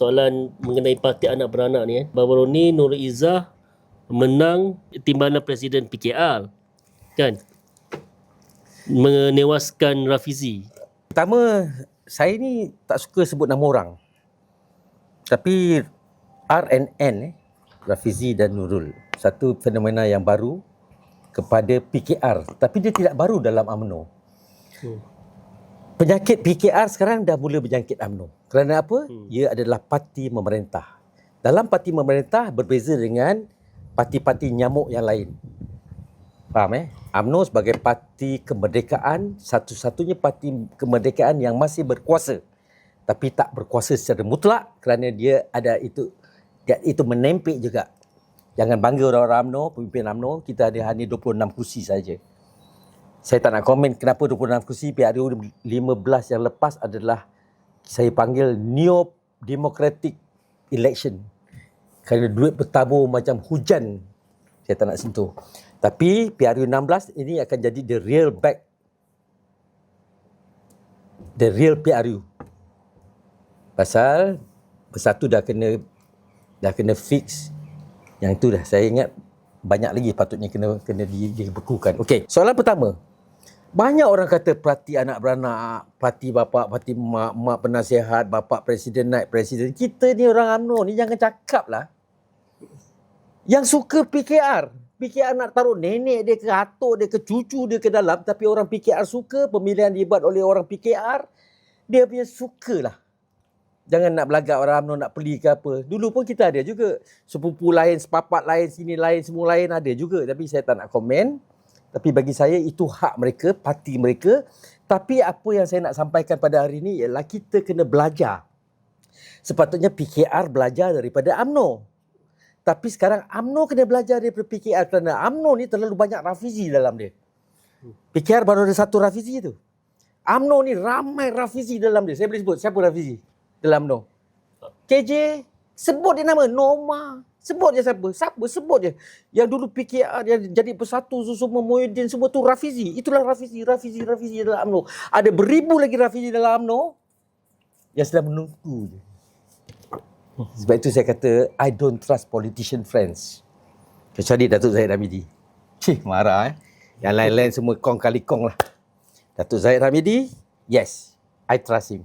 soalan mengenai parti anak beranak ni eh. Baru-baru ni Nur Izzah menang timbalan Presiden PKR. Kan? Menewaskan Rafizi. Pertama, saya ni tak suka sebut nama orang. Tapi RNN eh, Rafizi dan Nurul. Satu fenomena yang baru kepada PKR. Tapi dia tidak baru dalam UMNO. Hmm. Penyakit PKR sekarang dah mula berjangkit UMNO. Kerana apa? Hmm. Ia adalah parti memerintah. Dalam parti memerintah berbeza dengan parti-parti nyamuk yang lain. Faham eh? UMNO sebagai parti kemerdekaan, satu-satunya parti kemerdekaan yang masih berkuasa. Tapi tak berkuasa secara mutlak kerana dia ada itu dia itu menempik juga. Jangan bangga orang-orang UMNO, pemimpin UMNO, kita ada hanya 26 kursi saja. Saya tak nak komen kenapa 26 kursi PRU 15 yang lepas adalah saya panggil Neo Democratic Election. Kerana duit bertabur macam hujan. Saya tak nak sentuh. Tapi PRU 16 ini akan jadi the real back the real PRU. Pasal bersatu dah kena dah kena fix. Yang tu dah saya ingat banyak lagi patutnya kena kena di, dibekukan. Okey, soalan pertama. Banyak orang kata parti anak beranak, parti bapa, parti mak, mak penasihat, bapa presiden naik presiden. Kita ni orang UMNO ni jangan cakap lah. Yang suka PKR. PKR nak taruh nenek dia ke atuk dia ke cucu dia ke dalam. Tapi orang PKR suka, pemilihan dibuat oleh orang PKR. Dia punya suka lah. Jangan nak belagak orang UMNO nak beli ke apa. Dulu pun kita ada juga. Sepupu lain, sepapat lain, sini lain, semua lain ada juga. Tapi saya tak nak komen. Tapi bagi saya itu hak mereka, parti mereka. Tapi apa yang saya nak sampaikan pada hari ini ialah kita kena belajar. Sepatutnya PKR belajar daripada AMNO. Tapi sekarang AMNO kena belajar daripada PKR kerana AMNO ni terlalu banyak Rafizi dalam dia. PKR baru ada satu Rafizi tu. AMNO ni ramai Rafizi dalam dia. Saya boleh sebut siapa Rafizi dalam AMNO. KJ, sebut dia nama. Noma, Sebut je siapa? Siapa? Sebut je. Yang dulu PKR yang jadi bersatu semua Muhyiddin semua tu Rafizi. Itulah Rafizi, Rafizi, Rafizi dalam UMNO. Ada beribu lagi Rafizi dalam UMNO yang sedang menunggu je. Sebab itu saya kata I don't trust politician friends. Kecuali Datuk Zahid Hamidi. Cih, marah eh. Yang lain-lain semua kong kali kong lah. Datuk Zahid Hamidi, yes, I trust him.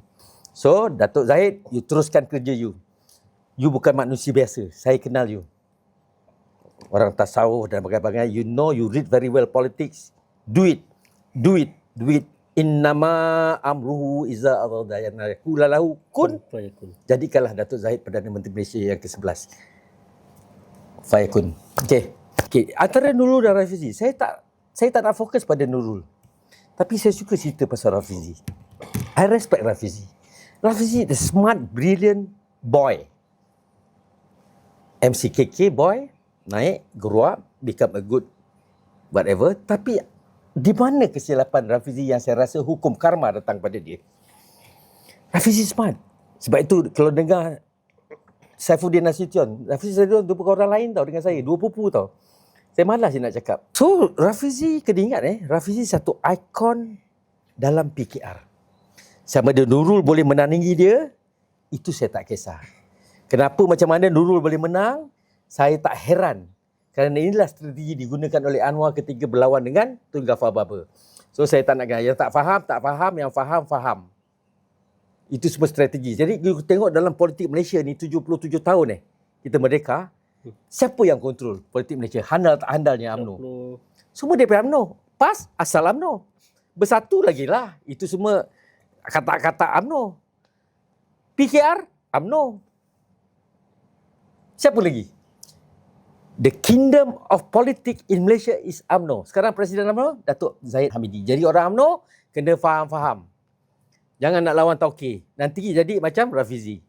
So, Datuk Zahid, you teruskan kerja you you bukan manusia biasa. Saya kenal you. Orang tasawuf dan bagai-bagai. You know, you read very well politics. Do it. Do it. Do it. Innama amruhu iza arada yang kulalahu kun fayakun. Jadikanlah Datuk Zahid Perdana Menteri Malaysia yang ke-11. Fayakun. Okey. Okey, antara Nurul dan Rafizi, saya tak saya tak nak fokus pada Nurul. Tapi saya suka cerita pasal Rafizi. I respect Rafizi. Rafizi the smart, brilliant boy. MCKK boy naik grow up become a good whatever. Tapi di mana kesilapan Rafizi yang saya rasa hukum karma datang pada dia? Rafizi smart. Sebab itu kalau dengar Saifuddin Nasution Rafizi Nasution dua orang lain tau dengan saya dua pupu tau. Saya malas nak cakap. So Rafizi kena ingat eh Rafizi satu ikon dalam PKR sama ada Nurul boleh menandingi dia itu saya tak kisah Kenapa macam mana Nurul boleh menang? Saya tak heran. Kerana inilah strategi digunakan oleh Anwar ketika berlawan dengan Tun Gafar Baba. So saya tak nak Yang tak faham, tak faham. Yang faham, faham. Itu semua strategi. Jadi kita tengok dalam politik Malaysia ni 77 tahun eh. Kita merdeka. Siapa yang kontrol politik Malaysia? Handal tak handalnya UMNO. Semua daripada UMNO. Pas, asal UMNO. Bersatu lagi lah. Itu semua kata-kata UMNO. PKR, UMNO. Siapa lagi? The kingdom of politics in Malaysia is UMNO. Sekarang Presiden UMNO, Datuk Zahid Hamidi. Jadi orang UMNO kena faham-faham. Jangan nak lawan tauke. Nanti jadi macam Rafizi.